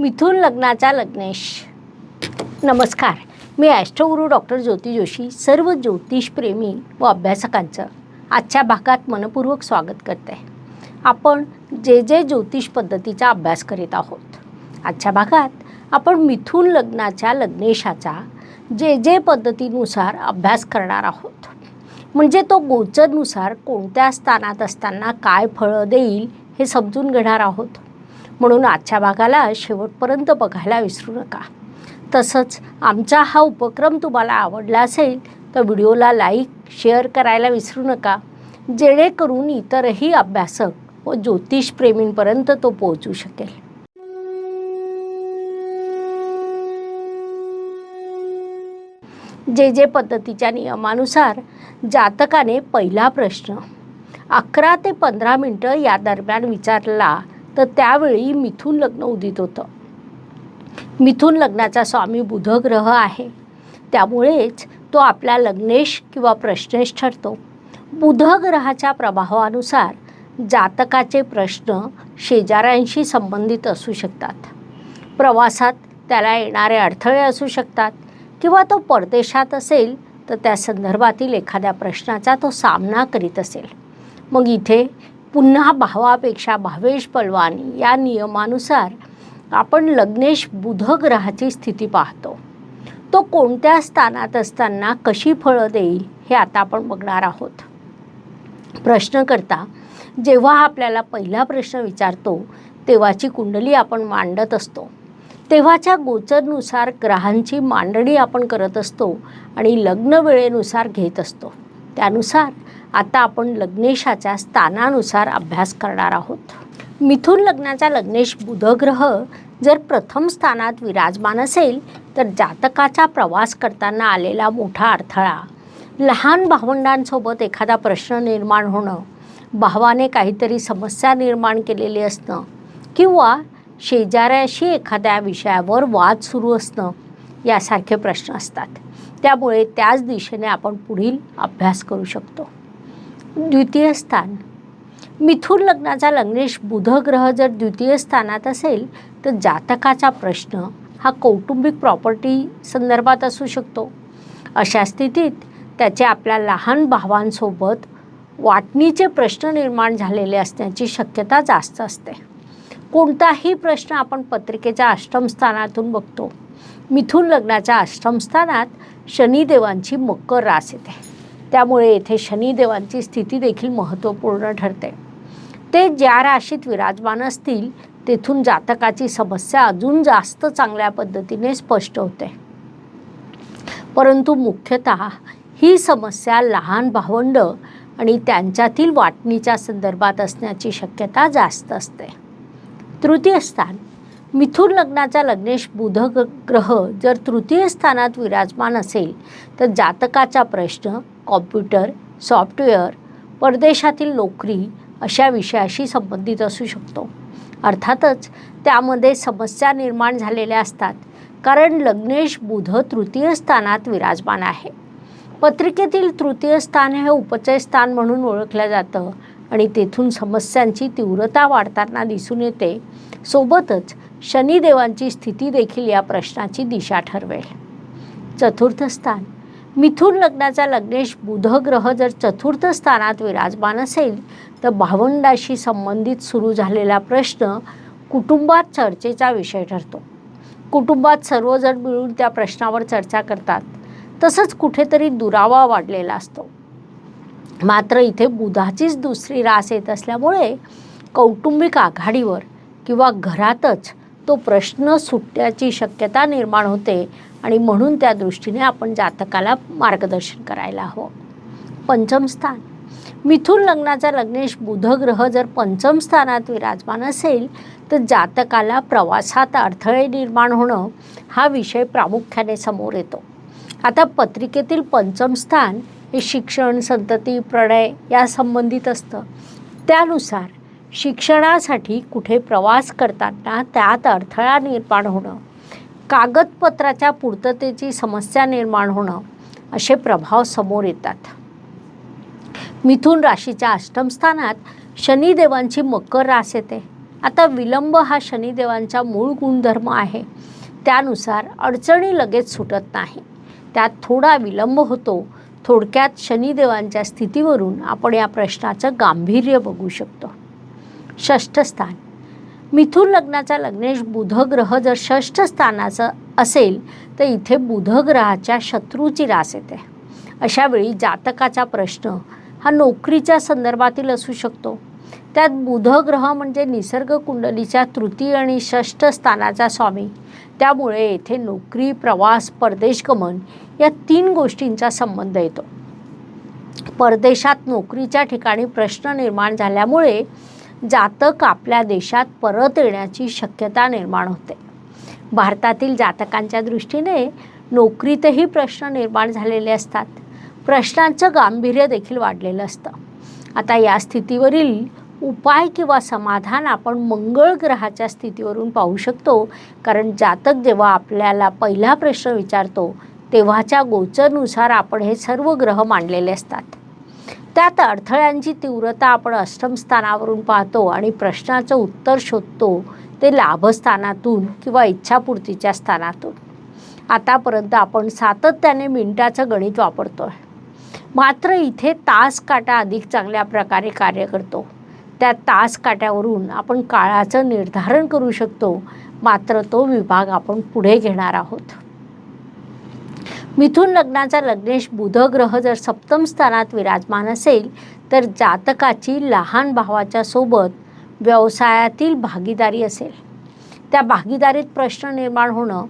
मिथून लग्नाचा लग्नेश. नमस्कार. मी ॲस्ट्रोगुरू डॉक्टर ज्योती जोशी सर्व ज्योतिषप्रेमी व अभ्यासकांचं आजच्या भागात मनपूर्वक स्वागत करते. आपण जे जे ज्योतिष पद्धतीचा अभ्यास करीत आहोत. आजच्या भागात आपण मिथून लग्नाच्या लग्नेशाचा जे जे पद्धतीनुसार अभ्यास करणार आहोत. म्हणजे तो गोचरनुसार कोणत्या स्थानात असताना काय फळं देईल हे समजून घेणार आहोत. म्हणून आजच्या भागाला शेवटपर्यंत बघायला विसरू नका. तसंच आमचा हा उपक्रम तुम्हाला आवडला असेल तर व्हिडिओला लाईक शेअर करायला विसरू नका. जेणेकरून इतरही अभ्यासक व ज्योतिषप्रेमींपर्यंत तो पोहोचू शकेल. जे जे पद्धतीच्या नियमानुसार जातकाने पहिला प्रश्न अकरा ते पंधरा मिनटं या दरम्यान विचारला तर त्यावेळी मिथून लग्न उदित होतं. मिथून लग्नाचा स्वामी बुध ग्रह आहे. त्यामुळेच तो आपला लग्नेश किंवा प्रश्नेश ठरतो. बुध ग्रहाच्या प्रभावानुसार जातकाचे प्रश्न शेजाऱ्यांशी संबंधित असू शकतात. प्रवासात त्याला येणारे अडथळे असू शकतात किंवा तो परदेशात असेल तर त्या संदर्भातील एखाद्या प्रश्नाचा तो सामना करीत असेल. मग इथे पुन्हा भावापेक्षा भावेश पलवानी या नियमानुसार आपण लग्नेश बुध ग्रहाची स्थिती पाहतो. तो कोणत्या स्थानात असताना कशी फळं देईल हे आता आपण बघणार आहोत. प्रश्न करता जेव्हा आपल्याला पहिला प्रश्न विचारतो तेव्हाची कुंडली आपण मांडत असतो. तेव्हाच्या गोचरनुसार ग्रहांची मांडणी आपण करत असतो आणि लग्न वेळेनुसार घेत असतो. त्यानुसार आता आपण लग्नेशाच्या स्थानानुसार अभ्यास करणार आहोत. मिथून लग्नाचा लग्नेश बुधग्रह जर प्रथम स्थानात विराजमान असेल तर जातकाचा प्रवास करताना आलेला मोठा अडथळा. लहान भावंडांसोबत एखादा प्रश्न निर्माण होणं भावाने काहीतरी समस्या निर्माण केलेली असणं किंवा शेजाऱ्याशी एखाद्या विषयावर वाद सुरू असणं यासारखे प्रश्न असतात. त्यामुळे त्याच दिशेने आपण पुढील अभ्यास करू शकतो. द्वितीय स्थान. मिथून लग्नाचा लग्नेश बुध ग्रह जर द्वितीय स्थानात असेल तर जातकाचा प्रश्न हा कौटुंबिक प्रॉपर्टी संदर्भात असू शकतो. अशा स्थितीत त्याचे आपल्या लहान भावांसोबत वाटणीचे प्रश्न निर्माण झालेले असण्याची शक्यता जास्त असते. कोणताही प्रश्न आपण पत्रिकेच्या अष्टमस्थानातून बघतो. मिथून लग्नाच्या अष्टमस्थानात शनिदेवांची मकर रास येते. त्यामुळे येथे शनिदेवांची स्थिती देखील महत्त्वपूर्ण ठरते. ते ज्या राशीत विराजमान असतील तेथून जातकाची समस्या अजून जास्त चांगल्या पद्धतीने स्पष्ट होते. परंतु मुख्यतः ही समस्या लहान भावंड आणि त्यांच्यातील वाटणीच्या संदर्भात असण्याची शक्यता जास्त असते. तृतीय स्थान मिथुन लग्नाचा लग्नेश बुध ग्रह जर तृतीय स्थानात विराजमान असेल तर जातकाचा प्रश्न कॉम्प्युटर सॉफ्टवेअर परदेशातील नोकरी अशा विषयाशी संबंधित असू शकतो. अर्थातच त्यामध्ये समस्या निर्माण झालेल्या असतात कारण लग्नेश बुध तृतीय स्थानात विराजमान आहे. पत्रिकेतील तृतीय स्थान हे उपचय स्थान म्हणून ओळखलं जातं आणि तेथून समस्यांची तीव्रता वाढताना दिसून येते. सोबतच शनिदेवांची स्थिती देखील या प्रश्नाची दिशा ठरवेल. चतुर्थ स्थान. मिथुन लग्नाचा लग्नेश बुध ग्रह जर चतुर्थ स्थानात विराजमान असेल तर भावंडाशी संबंधित सुरू झालेला प्रश्न कुटुंबात चर्चेचा विषय ठरतो. कुटुंबात सर्वजण मिळून त्या प्रश्नावर चर्चा करतात. तसंच कुठेतरी दुरावा वाढलेला असतो. मात्र इथे बुधाचीच दुसरी रास येत असल्यामुळे कौटुंबिक आघाडीवर किंवा घरातच तो प्रश्न सुटण्याची शक्यता निर्माण होते आणि म्हणून त्या दृष्टीने आपण जातकाला मार्गदर्शन करायला हवं. पंचम स्थान. मिथुन लग्नाचा लग्नेश बुध ग्रह जर पंचम स्थानात विराजमान असेल तर जातकाला प्रवासात अडथळे निर्माण होणं हा विषय प्रामुख्याने समोर येतो. आता पत्रिकेतील पंचम स्थान हे शिक्षण संतती प्रणय या संबंधित असतं. त्यानुसार शिक्षणासाठी कुठे प्रवास करताना त्यात अडथळा निर्माण होणं कागदपत्राच्या पूर्ततेची समस्या निर्माण होणं असे प्रभाव समोर येतात. मिथुन राशीच्या अष्टम स्थानात शनिदेवांची मकर रास येते. आता विलंब हा शनिदेवांचा मूळ गुणधर्म आहे. त्यानुसार अडचणी लगेच सुटत नाही. त्यात थोडा विलंब होतो. थोडक्यात शनिदेवांच्या स्थितीवरून आपण या प्रश्नाचं गांभीर्य बघू शकतो. षष्ठस्थान मिथुन लग्नाचा लग्नेश बुधग्रह जर षष्ठ स्थानाचं असेल तर इथे बुधग्रहाच्या शत्रूची रास येते. अशा वेळी जातकाचा प्रश्न हा नोकरीच्या संदर्भातील असू शकतो. त्यात बुधग्रह म्हणजे निसर्ग कुंडलीच्या तृतीय आणि षष्ठ स्थानाचा स्वामी. त्यामुळे येथे नोकरी प्रवास परदेशगमन या तीन गोष्टींचा संबंध येतो. परदेशात नोकरीच्या ठिकाणी प्रश्न निर्माण झाल्यामुळे जातक आपल्या देशात परत येण्याची शक्यता निर्माण होते. भारतातील जातकांच्या दृष्टीने नोकरीतही प्रश्न निर्माण झालेले असतात. प्रश्नांचं गांभीर्य देखील वाढलेलं असतं. आता या स्थितीवरील उपाय किंवा समाधान आपण मंगळ ग्रहाच्या स्थितीवरून पाहू शकतो. कारण जातक जेव्हा आपल्याला पहिला प्रश्न विचारतो तेव्हाच्या गोचरनुसार आपण हे सर्व ग्रह मांडलेले असतात. त्यात अडथळ्यांची तीव्रता आपण अष्टमस्थानावरून पाहतो आणि प्रश्नाचं उत्तर शोधतो ते लाभस्थानातून किंवा इच्छापूर्तीच्या स्थानातून. आतापर्यंत आपण सातत्याने मिनिटाचं गणित वापरतो आहे मात्र इथे तास काटा अधिक चांगल्या प्रकारे कार्य करतो. त्या तास काट्यावरून आपण काळाचं निर्धारण करू शकतो. मात्र तो विभाग आपण पुढे घेणार आहोत. मिथुन लग्नाचा लग्नेश बुध ग्रह जर सप्तम स्थानात विराजमान असेल तर जातकाची लहान भावाच्या सोबत व्यवसायातील भागीदारी असेल. त्या भागीदारीत प्रश्न निर्माण होणं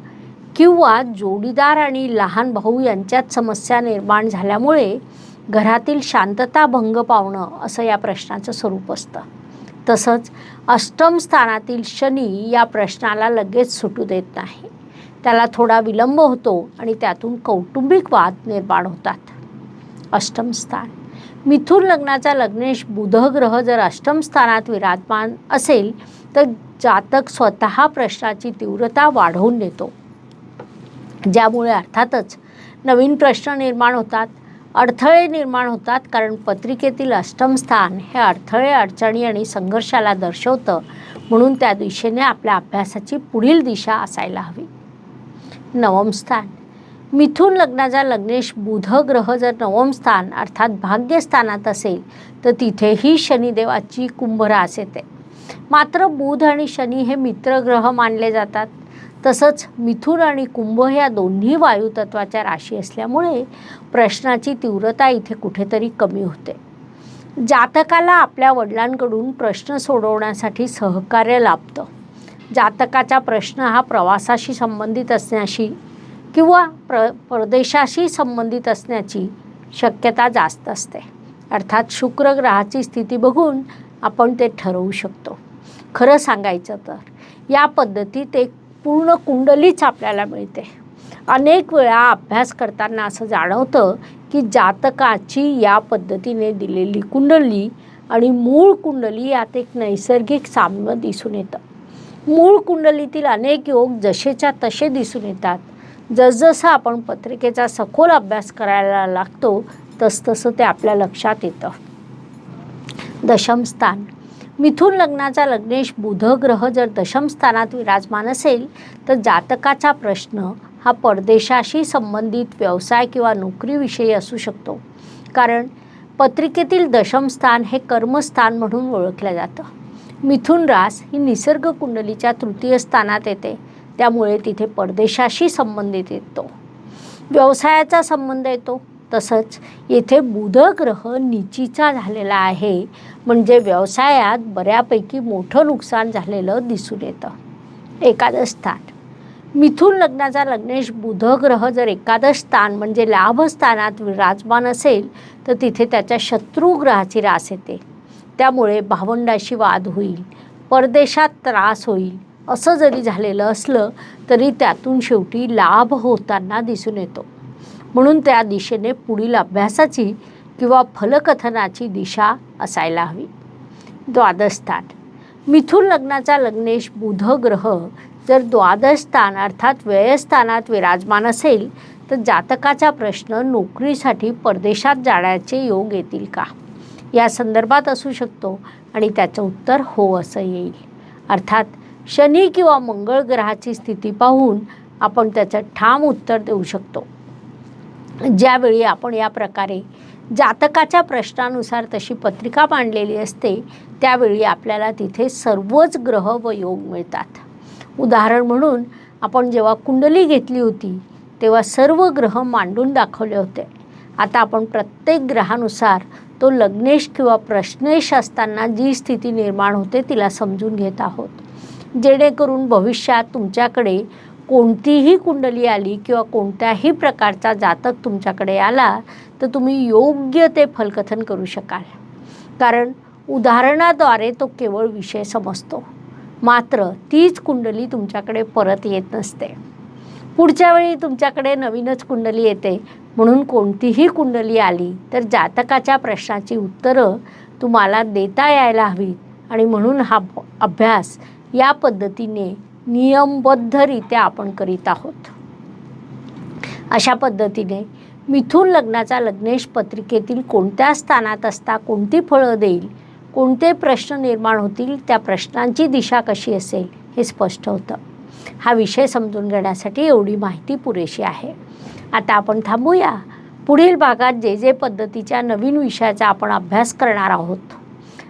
किंवा जोडीदार आणि लहान भाऊ यांच्यात समस्या निर्माण झाल्यामुळे घरातील शांतता भंग पावणं असं या प्रश्नाचं स्वरूप असतं. तसंच अष्टम स्थानातील शनी या प्रश्नाला लगेच सुटू देत नाही. त्याला थोडा विलंब होतो आणि त्यातून कौटुंबिक वाद निर्माण होतात. अष्टम स्थान. मिथुन लग्नाचा लग्नेश बुध ग्रह जर अष्टम स्थानात विराजमान असेल तर जातक स्वतः प्रश्नाची तीव्रता वाढवून देतो. ज्यामुळे अर्थातच नवीन प्रश्न निर्माण होतात अडथळे निर्माण होतात कारण पत्रिकेतील अष्टम स्थान हे अडथळे अडचणी आणि संघर्षाला दर्शवतं म्हणून त्या दिशेने आपल्या अभ्यासाची पुढील दिशा असायला हवी. नवम स्थान. मिथून लग्नाचा लग्नेश बुध ग्रह जर नवम स्थान अर्थात भाग्यस्थानात असेल तर तिथेही शनिदेवाची कुंभरास येते. मात्र बुध आणि शनी हे मित्रग्रह मानले जातात. तसंच मिथुन आणि कुंभ ह्या दोन्ही वायुतत्वाच्या राशी असल्यामुळे प्रश्नाची तीव्रता इथे कुठेतरी कमी होते. जातकाला आपल्या वडिलांकडून प्रश्न सोडवण्यासाठी सहकार्य लाभतं. जातकाचा प्रश्न हा प्रवासाशी संबंधित असण्याशी किंवा प्र परदेशाशी संबंधित असण्याची शक्यता जास्त असते. अर्थात शुक्र ग्रहाची स्थिती बघून आपण ते ठरवू शकतो. खरं सांगायचं तर या पद्धतीत एक पूर्ण कुंडलीच आपल्याला मिळते. अनेक वेळा अभ्यास करताना असं जाणवतं की जातकाची या पद्धतीने दिलेली कुंडली आणि मूळ कुंडली यात एक नैसर्गिक साम्य दिसून येतं. मूळ कुंडलीतील अनेक योग जसेच्या तसे दिसून येतात. जसजसं आपण पत्रिकेचा सखोल अभ्यास करायला लागतो तसतसं ते आपल्या लक्षात येतं. दशम स्थान. मिथुन लग्नाचा लग्नेश बुध ग्रह जर दशम स्थानात विराजमान असेल तर जातकाचा प्रश्न हा परदेशाशी संबंधित व्यवसाय किंवा नोकरीविषयी असू शकतो. कारण पत्रिकेतील दशम स्थान हे कर्मस्थान म्हणून ओळखलं जातं. मिथुन रास ही निसर्ग कुंडलीच्या तृतीय स्थानात येते. त्यामुळे तिथे परदेशाशी संबंधित येतो. व्यवसायाचा संबंध येतो. तसंच येथे बुध ग्रह निचीचा झालेला आहे. म्हणजे व्यवसायात बऱ्यापैकी मोठं नुकसान झालेलं दिसून येतं. एकादश स्थान. मिथुन लग्नाचा लग्नेश बुध ग्रह जर एकादश स्थान म्हणजे लाभस्थानात विराजमान असेल तर तिथे त्याच्या शत्रुग्रहाची रास येते. त्यामुळे भावंडाशी वाद होईल परदेशात त्रास होईल असं जरी झालेलं असलं तरी त्यातून शेवटी लाभ होताना दिसून येतो. म्हणून त्या दिशेने पुढील अभ्यासाची किंवा फलकथनाची दिशा असायला हवी. द्वादश स्थान. मिथुन लग्नाचा लग्नेश बुध ग्रह जर द्वादश स्थान अर्थात व्ययस्थानात विराजमान असेल तर जातकाचा प्रश्न नोकरीसाठी परदेशात जाण्याचे योग येतील का? या संदर्भात असू शकतो आणि त्याचं उत्तर हो असं येईल. अर्थात शनी किंवा मंगळ ग्रहाची स्थिती पाहून आपण त्याचं ठाम उत्तर देऊ शकतो. ज्यावेळी आपण या प्रकारे जातकाच्या प्रश्नानुसार तशी पत्रिका मांडलेली असते त्यावेळी आपल्याला तिथे सर्वच ग्रह व योग मिळतात. उदाहरण म्हणून आपण जेव्हा कुंडली घेतली होती तेव्हा सर्व ग्रह मांडून दाखवले होते. आता आपण प्रत्येक ग्रहानुसार तो लग्नेश किंवा प्रश्नेश असताना जी स्थिती निर्माण होते तिला समजून घेत आहोत. जेणेकरून भविष्यात तुमच्याकडे कोणतीही कुंडली आली किंवा कोणत्याही प्रकारचा जातक तुमच्याकडे आला तर तुम्ही योग्य ते फलकथन करू शकाल. कारण उदाहरणाद्वारे तो केवळ विषय समजतो. मात्र तीच कुंडली तुमच्याकडे परत येत नसते. पुढच्या वेळी तुमच्याकडे नवीनच कुंडली येते. म्हणून कोणतीही कुंडली आली तर जातकाच्या प्रश्नाची उत्तरं तुम्हाला देता यायला हवी. आणि म्हणून हा ब- अभ्यास या पद्धतीने नियमबद्धरित्या आपण करीत आहोत. अशा पद्धतीने मिथून लग्नाचा लग्नेश पत्रिकेतील कोणत्या स्थानात असता कोणती फळं देईल कोणते प्रश्न निर्माण होतील त्या प्रश्नांची दिशा कशी असेल हे स्पष्ट होतं. हा विषय समजून घेण्यासाठी एवढी माहिती पुरेशी आहे. आता आपण थांबूया. पुढील भागात जे जे पद्धतीच्या नवीन विषयाचा आपण अभ्यास करणार आहोत.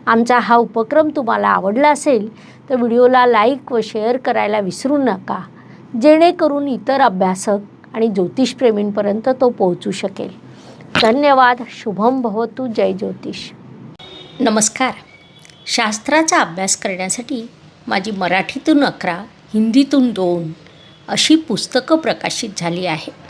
आमचा हा उपक्रम तुम्हाला आवडला असेल तर व्हिडिओला लाईक व शेअर करायला विसरू नका. जेणेकरून इतर अभ्यासक आणि ज्योतिषप्रेमींपर्यंत तो पोहोचू शकेल. धन्यवाद. शुभम भवतू. जय ज्योतिष. नमस्कार. शास्त्राचा अभ्यास करण्यासाठी माझी मराठीतून अकरा हिंदीतून दोन अशी पुस्तकं प्रकाशित झाली आहेत.